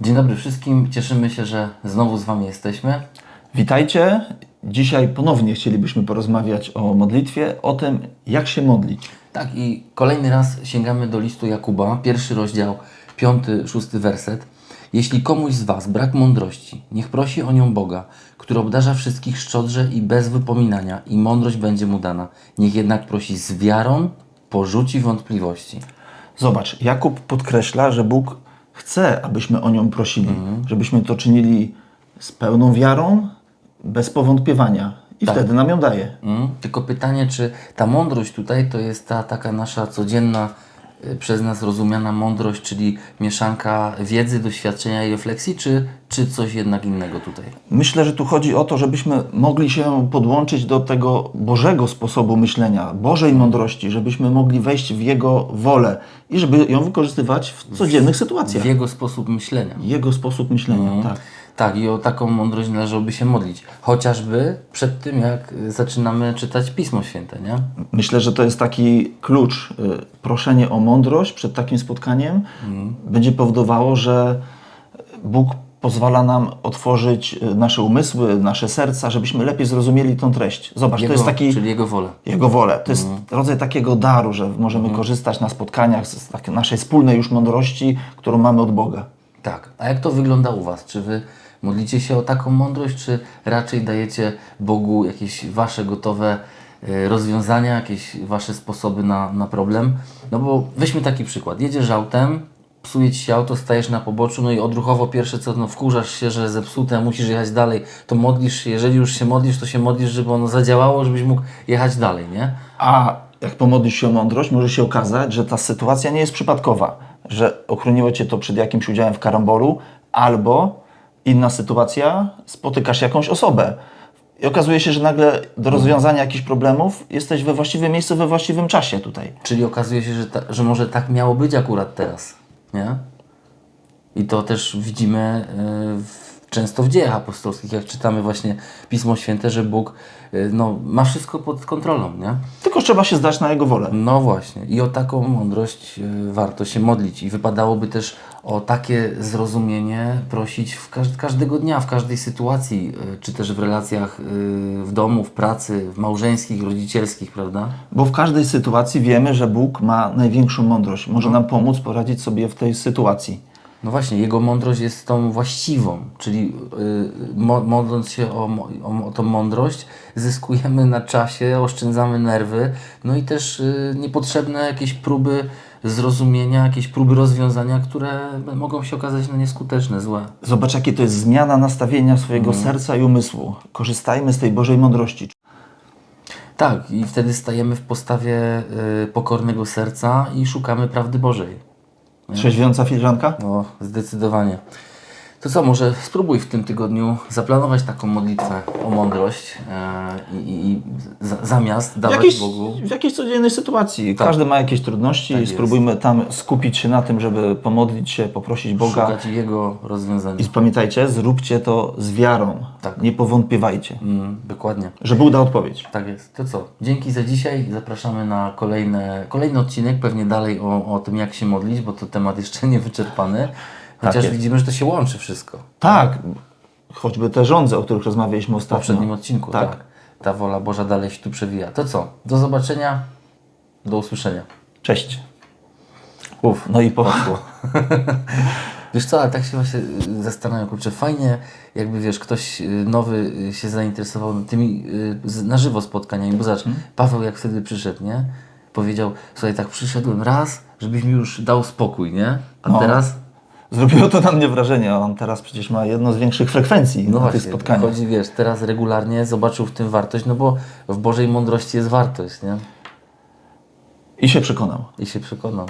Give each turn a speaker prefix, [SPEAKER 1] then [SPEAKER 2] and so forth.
[SPEAKER 1] Dzień dobry wszystkim. Cieszymy się, że znowu z Wami jesteśmy.
[SPEAKER 2] Witajcie. Dzisiaj ponownie chcielibyśmy porozmawiać o modlitwie, o tym, jak się modlić.
[SPEAKER 1] Tak, i kolejny raz sięgamy do listu Jakuba, pierwszy rozdział, piąty, szósty werset. Jeśli komuś z Was brak mądrości, niech prosi o nią Boga, który obdarza wszystkich szczodrze i bez wypominania, i mądrość będzie mu dana. Niech jednak prosi z wiarą, porzuci wątpliwości.
[SPEAKER 2] Zobacz, Jakub podkreśla, że Bóg chce, abyśmy o nią prosili,
[SPEAKER 1] Mhm.
[SPEAKER 2] żebyśmy to czynili z pełną wiarą, bez powątpiewania. I
[SPEAKER 1] Tak.
[SPEAKER 2] wtedy nam ją daje.
[SPEAKER 1] Mm. Tylko pytanie, czy ta mądrość tutaj to jest ta taka nasza codzienna, przez nas rozumiana mądrość, czyli mieszanka wiedzy, doświadczenia i refleksji, czy, czy coś jednak innego tutaj?
[SPEAKER 2] Myślę, że tu chodzi o to, żebyśmy mogli się podłączyć do tego Bożego sposobu myślenia, Bożej mądrości, żebyśmy mogli wejść w Jego wolę i żeby ją wykorzystywać w codziennych sytuacjach.
[SPEAKER 1] W jego sposób myślenia.
[SPEAKER 2] Jego sposób myślenia, tak.
[SPEAKER 1] Tak, i o taką mądrość należałoby się modlić. Chociażby przed tym, jak y, zaczynamy czytać Pismo Święte, nie?
[SPEAKER 2] Myślę, że to jest taki klucz. y, Proszenie o mądrość przed takim spotkaniem będzie powodowało, że Bóg pozwala nam otworzyć y, nasze umysły, nasze serca, żebyśmy lepiej zrozumieli tą treść. Zobacz,
[SPEAKER 1] Jego,
[SPEAKER 2] to jest taki
[SPEAKER 1] Czyli Jego wolę.
[SPEAKER 2] Jego wolę. To jest rodzaj takiego daru, że możemy korzystać na spotkaniach z takiej naszej wspólnej już mądrości, którą mamy od Boga.
[SPEAKER 1] Tak. A jak to wygląda u Was? Czy Wy modlicie się o taką mądrość, czy raczej dajecie Bogu jakieś Wasze gotowe e, rozwiązania, jakieś Wasze sposoby na, na problem? No bo weźmy taki przykład. Jedziesz autem, psuje Ci się auto, stajesz na poboczu, no i odruchowo pierwsze co, no wkurzasz się, że zepsute, musisz jechać dalej, to modlisz się, jeżeli już się modlisz, to się modlisz, żeby ono zadziałało, żebyś mógł jechać dalej, nie?
[SPEAKER 2] A jak pomodlisz się o mądrość, może się okazać, że ta sytuacja nie jest przypadkowa, że ochroniło cię to przed jakimś udziałem w karambolu, albo inna sytuacja, spotykasz jakąś osobę. I okazuje się, że nagle do rozwiązania jakichś problemów jesteś we właściwym miejscu, we właściwym czasie tutaj.
[SPEAKER 1] Czyli okazuje się, że, ta, że może tak miało być akurat teraz, nie? I to też widzimy y, w, często w dziejach apostolskich, jak czytamy właśnie Pismo Święte, że Bóg y, no, ma wszystko pod kontrolą, nie?
[SPEAKER 2] Tylko trzeba się zdać na Jego wolę.
[SPEAKER 1] No właśnie. I o taką mądrość y, warto się modlić. I wypadałoby też o takie zrozumienie prosić w każ każdego dnia, w każdej sytuacji, y, czy też w relacjach w domu, w pracy, w małżeńskich, rodzicielskich, prawda?
[SPEAKER 2] Bo w każdej sytuacji wiemy, że Bóg ma największą mądrość. Może nam pomóc poradzić sobie w tej sytuacji.
[SPEAKER 1] No właśnie, jego mądrość jest tą właściwą, czyli yy, mo- modląc się o, o, o tą mądrość, zyskujemy na czasie, oszczędzamy nerwy, no i też yy, niepotrzebne jakieś próby zrozumienia, jakieś próby rozwiązania, które mogą się okazać no, nieskuteczne, złe.
[SPEAKER 2] Zobacz, jakie to jest zmiana nastawienia swojego serca i umysłu. Korzystajmy z tej Bożej mądrości.
[SPEAKER 1] Tak, i wtedy stajemy w postawie yy, pokornego serca i szukamy prawdy Bożej.
[SPEAKER 2] Trzeźwiąca filiżanka?
[SPEAKER 1] No, zdecydowanie. To co, może spróbuj w tym tygodniu zaplanować taką modlitwę o mądrość e, i, i za, zamiast
[SPEAKER 2] W
[SPEAKER 1] dawać
[SPEAKER 2] jakiejś,
[SPEAKER 1] Bogu.
[SPEAKER 2] w jakiejś codziennej sytuacji. Każdy ma jakieś trudności
[SPEAKER 1] Tak
[SPEAKER 2] i
[SPEAKER 1] jest.
[SPEAKER 2] spróbujmy tam skupić się na tym, żeby pomodlić się, poprosić Boga.
[SPEAKER 1] Szukać Jego rozwiązania.
[SPEAKER 2] I pamiętajcie, zróbcie to z wiarą.
[SPEAKER 1] Tak.
[SPEAKER 2] Nie powątpiewajcie,
[SPEAKER 1] Mm, dokładnie.
[SPEAKER 2] że Bóg da odpowiedź.
[SPEAKER 1] Tak jest. To co? Dzięki za dzisiaj. Zapraszamy na kolejne, kolejny odcinek, pewnie dalej o, o tym, jak się modlić, bo to temat jeszcze nie wyczerpany. Chociaż
[SPEAKER 2] jest.
[SPEAKER 1] widzimy, że to się łączy wszystko.
[SPEAKER 2] Tak, choćby te rządze, o których rozmawialiśmy
[SPEAKER 1] W
[SPEAKER 2] ostatnio.
[SPEAKER 1] poprzednim odcinku, tak.
[SPEAKER 2] Tak.
[SPEAKER 1] Ta wola Boża dalej się tu przewija. To co? Do zobaczenia. Do usłyszenia.
[SPEAKER 2] Cześć.
[SPEAKER 1] Uf,
[SPEAKER 2] No i po...
[SPEAKER 1] Wiesz co, ale tak się właśnie y, zastanawiam, kurczę, fajnie jakby, wiesz, ktoś y, nowy y, się zainteresował tymi na żywo spotkaniami, bo zobacz,
[SPEAKER 2] Mhm.
[SPEAKER 1] Paweł jak wtedy przyszedł, nie? Powiedział, słuchaj, tak przyszedłem raz, żebyś mi już dał spokój, nie? A
[SPEAKER 2] No.
[SPEAKER 1] teraz,
[SPEAKER 2] Zrobiło to na mnie wrażenie. On teraz przecież ma jedną z większych frekwencji
[SPEAKER 1] no
[SPEAKER 2] na
[SPEAKER 1] właśnie,
[SPEAKER 2] tych spotkaniach.
[SPEAKER 1] chodzi, wiesz, teraz regularnie zobaczył w tym wartość, no bo w Bożej mądrości jest wartość, nie?
[SPEAKER 2] I się przekonał.
[SPEAKER 1] I się przekonał.